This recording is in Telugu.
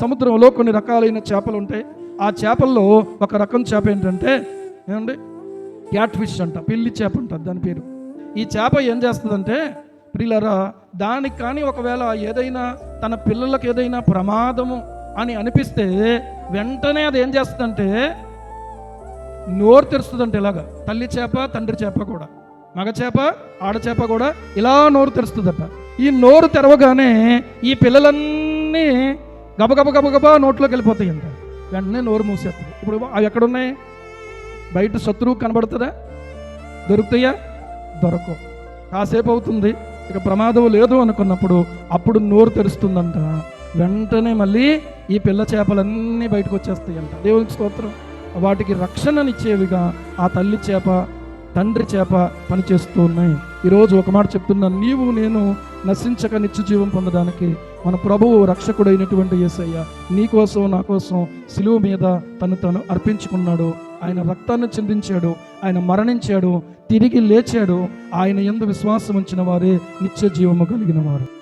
సముద్రంలో కొన్ని రకాలైన చేపలు ఉంటాయి. ఆ చేపల్లో ఒక రకం చేప ఏంటంటే ఏమండి? క్యాట్ ఫిష్ అంట పిల్లి చేప అంట దాని పేరు. ఈ చేప ఏం చేస్తుందంటే ప్రియులరా దానికి కానీ ఒకవేళ ఏదైనా తన పిల్లలకు ఏదైనా ప్రమాదము అని అనిపిస్తే వెంటనే అది ఏం చేస్తుందంటే నోరు తెరుస్తుందంటే ఇలాగా. తల్లి చేప తండ్రి చేప కూడా. మగ చేప ఆడ చేప కూడా ఇలా నోరు తెరుస్తుందట. ఈ నోరు తెరవగానే ఈ పిల్లలన్నీ గబగబ గబగబా నోట్లోకి వెళ్ళిపోతాయి అంట. వెంటనే నోరు మూసేస్తుంది. ఇప్పుడు అవి ఎక్కడున్నాయి? బయట శత్రువు కనబడుతుందా? దొరుకుతాయా? దొరకవు. కాసేపు అవుతుంది. ఇక ప్రమాదం లేదు అనుకున్నప్పుడు అప్పుడు నోరు తెరుస్తుందంట. వెంటనే మళ్ళీ ఈ పిల్ల చేపలన్నీ బయటకు అంట దేవునికి స్తోత్రం. వాటికి రక్షణనిచ్చేవిగా ఆ తల్లి చేప తండ్రి చేప పనిచేస్తూ ఉన్నాయి. ఈరోజు ఒక మాట చెప్తున్నాను నీవు నేను నశించక నిత్య జీవం పొందడానికి మన ప్రభువు రక్షకుడైనటువంటి యేసయ్య నీ కోసం నా కోసం సిలువు మీద తను తను అర్పించుకున్నాడు. ఆయన రక్తాన్ని చిందించాడు ఆయన మరణించాడు తిరిగి లేచాడు. ఆయన ఎందు విశ్వాసం ఉంచిన వారే నిత్య జీవము కలిగిన వారు.